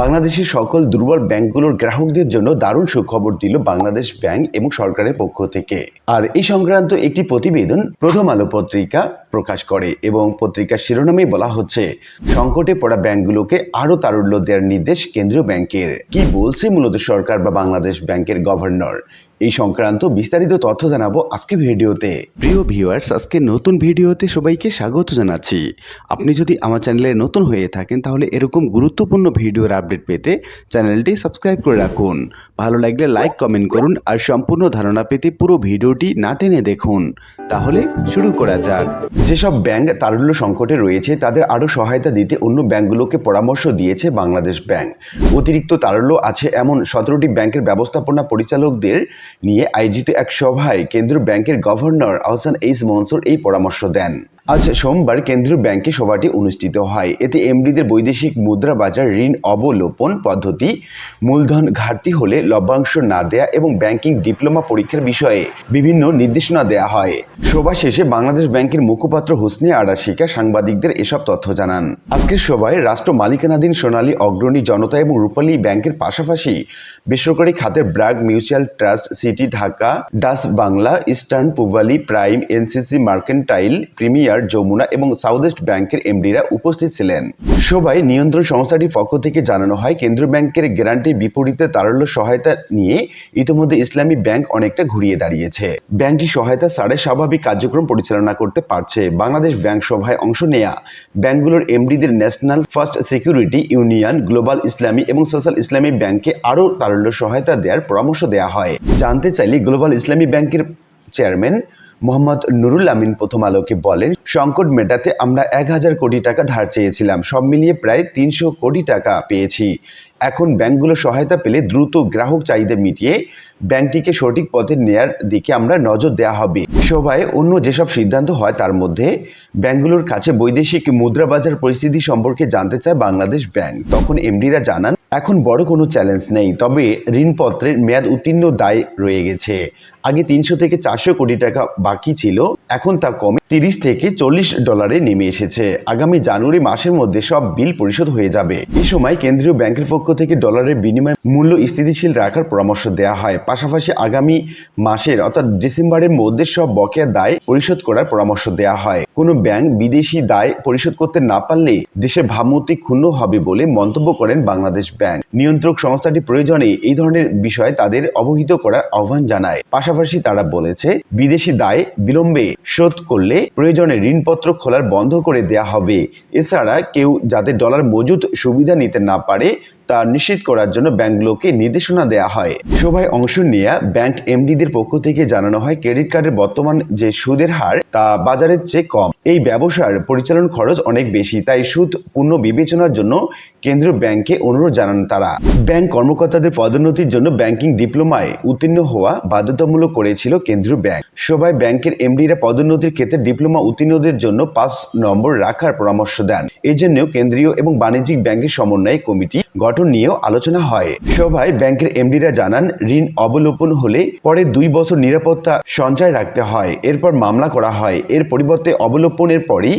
বাংলাদেশের সকল দুর্বল ব্যাংকগুলোর গ্রাহকদের জন্য দারুণ সুখবর দিল বাংলাদেশ ব্যাংক এবং সরকারের পক্ষ থেকে। আর এই সংক্রান্ত একটি প্রতিবেদন প্রথম আলো পত্রিকা প্রকাশ করে এবং পত্রিকার শিরোনামে বলা হচ্ছে, সংকটে পড়া ব্যাংকগুলোকে আরও তারল্য দেওয়ার নির্দেশ কেন্দ্রীয় ব্যাংকের। কি বলছে মূলত সরকার বা বাংলাদেশ ব্যাংকের গভর্নর? এই সংক্রান্ত বিস্তারিত তথ্য জানাব আজকে ভিডিওতে। প্রিয় ভিউয়ার্স আজকে নতুন ভিডিওতে সবাইকে স্বাগত জানাচ্ছি। আপনি যদি আমার চ্যানেলে নতুন হয়ে থাকেন, তাহলে এরকম গুরুত্বপূর্ণ ভিডিওর আপডেট পেতে চ্যানেলটি সাবস্ক্রাইব করে রাখুন। ভালো লাগলে লাইক কমেন্ট করুন আর সম্পূর্ণ ধারণা পেতে পুরো ভিডিওটি না টেনে দেখুন। তাহলে শুরু করা যাক। যেসব ব্যাংক তারল্য সংকটে রয়েছে, তাদের আরও সহায়তা দিতে অন্য ব্যাংকগুলোকে পরামর্শ দিয়েছে বাংলাদেশ ব্যাংক। অতিরিক্ত তারল্য আছে এমন সতেরোটি ব্যাংকের ব্যবস্থাপনা পরিচালকদের নিয়ে আয়োজিত এক সভায় কেন্দ্রীয় ব্যাংকের গভর্নর আহসান এইস মনসুর এই পরামর্শ দেন। আজ সোমবার কেন্দ্রীয় ব্যাংকে সভাটি অনুষ্ঠিত হয়। এতে এমডিদের বৈদেশিক মুদ্রা বাজার ঋণ অবলোপন পদ্ধতি, মূলধন ঘাটতি হলে লভ্যাংশ না দেয়া এবং ব্যাংকিং ডিপ্লোমা পরীক্ষার বিষয়ে বিভিন্ন নির্দেশনা দেয়া হয়। সভা শেষে বাংলাদেশ ব্যাংকের মুখপাত্র হোসনে আড়াশিকা সাংবাদিকদের এসব তথ্য জানান। আজকের সভায় রাষ্ট্র মালিকানাধীন সোনালী, অগ্রণী জনতা এবং রূপালী ব্যাংকের পাশাপাশি বেসরকারি খাতের BRAC mutual trust, city Dhaka Dutch Bangla, eastern Pubali prime, NCC, mercantile, premier Jamuna এবং সাউথ ইস্ট ব্যাংকের এমডিরা উপস্থিত ছিলেন। সভায় নিয়ন্ত্রণ সংস্থাটির পক্ষ থেকে জানানো হয়, কেন্দ্রীয় ব্যাংকের গ্যারান্টির বিপরীতে তারল্য সহায়তা নিয়ে ইতিমধ্যে ইসলামী ব্যাংক অনেকটা ঘুরিয়ে দাঁড়িয়েছে। ব্যাংকটি সহায়তা ছাড়াই স্বাভাবিক কার্যক্রম পরিচালনা করতে পারছে। বাংলাদেশ ব্যাংক সভায় অংশ নেয়া ব্যাংকগুলোর এমডিদের national first security union, global Islami এবং সোশ্যাল ইসলামী ব্যাংকে আরও তারল্য সহায়তা দেওয়ার পরামর্শ দেওয়া হয়। জানতে চাইলে গ্লোবাল ইসলামী ব্যাংকের চেয়ারম্যান মোহাম্মদ নুরুল আমিন প্রথম আলোকে বলেন, সংকট মেটাতে আমরা এক হাজার কোটি টাকা ধার চেয়েছিলাম, সব মিলিয়ে প্রায় তিনশো কোটি টাকা পেয়েছি। এখন ব্যাংকগুলো সহায়তা পেলে দ্রুত গ্রাহক চাহিদা মিটিয়ে ব্যাংকটিকে সঠিক পথে নেয়ার দিকে আমরা নজর দেওয়া হবে। সভায় অন্য যেসব সিদ্ধান্ত হয় তার মধ্যে ব্যাংকগুলোর কাছে বৈদেশিক মুদ্রা বাজার পরিস্থিতি সম্পর্কে জানতে চায় বাংলাদেশ ব্যাংক। তখন এমডিরা জানান, এখন বড় কোনো চ্যালেঞ্জ নেই, তবে ঋণপত্রের মেয়াদ উত্তীর্ণ দায় রয়ে গেছে। আগে তিনশো থেকে চারশো কোটি টাকা বাকি ছিল, এখন তা কমে তিরিশ থেকে চল্লিশ ডলারে নেমে এসেছে। আগামী জানুয়ারি মাসের মধ্যে সব বিল পরিশোধ হয়ে যাবে। এই সময় কেন্দ্রীয় ব্যাংকের পক্ষ থেকে ডলারের বিনিময় মূল্য স্থিতিশীল রাখার পরামর্শ দেওয়া হয়। পাশাপাশি আগামী মাসের অর্থাৎ ডিসেম্বরের মধ্যে সব বকেয়া দায় পরিশোধ করার পরামর্শ দেওয়া হয়। কোনো ব্যাংক বিদেশি দায় পরিশোধ করতে না পারলে দেশের ভাবমূর্তি ক্ষুণ্ণ হবে বলে মন্তব্য করেন বাংলাদেশ ব্যাংক। নিয়ন্ত্রক সংস্থাটি প্রয়োজনে এই ধরনের বিষয়ে তাদের অবহিত করার আহ্বান জানায়। পাশাপাশি তারা বলেছে, বিদেশি দায় বিলম্বে শোধ করলে প্রয়োজনে ঋণপত্র খোলার বন্ধ করে দেয়া হবে। এছাড়া কেউ যাতে ডলার মজুত সুবিধা নিতে না পারে তা নিশ্চিত করার জন্য ব্যাংকগুলোকে নির্দেশনা দেওয়া হয়। সভায় অংশ নিয়ে ব্যাংক এমডিদের পক্ষ থেকে জানানো হয়, ক্রেডিট কার্ডের বর্তমান যে সুদের হার, তা বাজারের চেয়ে কম। এই ব্যবসার পরিচালন খরচ অনেক বেশি, তাই সুদ পূর্ণ বিবেচনার জন্য কেন্দ্রীয় ব্যাংকে অনুরোধ জানান তারা। ব্যাংক কর্মকর্তাদের পদোন্নতির জন্য ব্যাংকিং ডিপ্লোমায় উত্তীর্ণ হওয়া বাধ্যতামূলক করেছিল কেন্দ্রীয় ব্যাংক। সভায় ব্যাংকের এমডিরা পদোন্নতির ক্ষেত্রে ডিপ্লোমা উত্তীর্ণদের জন্য পাঁচ নম্বর রাখার পরামর্শ দেন। এজন্যও কেন্দ্রীয় এবং বাণিজ্যিক ব্যাংকের সমন্বয় কমিটি গঠন নিয়েও আলোচনা হয়। সভায় ব্যাংকের এমডিরা জানান, ঋণ অবলোপন হলে পরে দুই বছর নিরাপত্তা সঞ্চয় রাখতে হয়। এরপর মামলা করা হয়। এর পরিবর্তে অবলোপনের পরই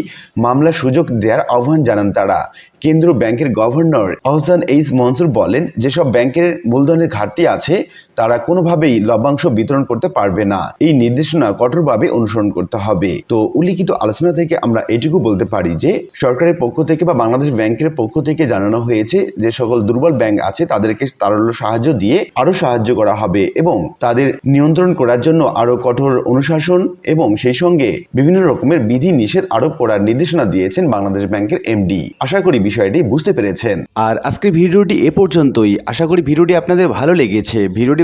মামলা সুযোগ দেওয়ার আহ্বান জানান তারা। কেন্দ্র ব্যাংকের গভর্নর আহসান এইস মনসুর বলেন, যেসব ব্যাংকের মূলধনের ঘাটতি আছে তারা কোনোভাবেই লভ্যাংশ বিতরণ করতে পারবে না। এই নির্দেশনা কঠোরভাবে অনুসরণ করতে হবে। তো উল্লিখিত আলোচনা থেকে আমরা এটুকু বলতে পারি যে, সরকারের পক্ষ থেকে বা বাংলাদেশ ব্যাংকের পক্ষ থেকে জানানো হয়েছে যে, সকল দুর্বল ব্যাংক আছে তাদেরকে তারল্য সাহায্য দিয়ে আরও সাহায্য করা হবে এবং তাদের নিয়ন্ত্রণ করার জন্য আরও কঠোর অনুশাসন এবং সেই সঙ্গে বিভিন্ন রকমের বিধি নিষেধ আরোপ করার নির্দেশনা দিয়েছেন বাংলাদেশ ব্যাংকের এমডি। আশা করি বিষয়টি বুঝতে পেরেছেন। আর আজকের ভিডিওটি এ পর্যন্তই। আশা করি ভিডিওটি আপনাদের ভালো লেগেছে। ভিডিওটি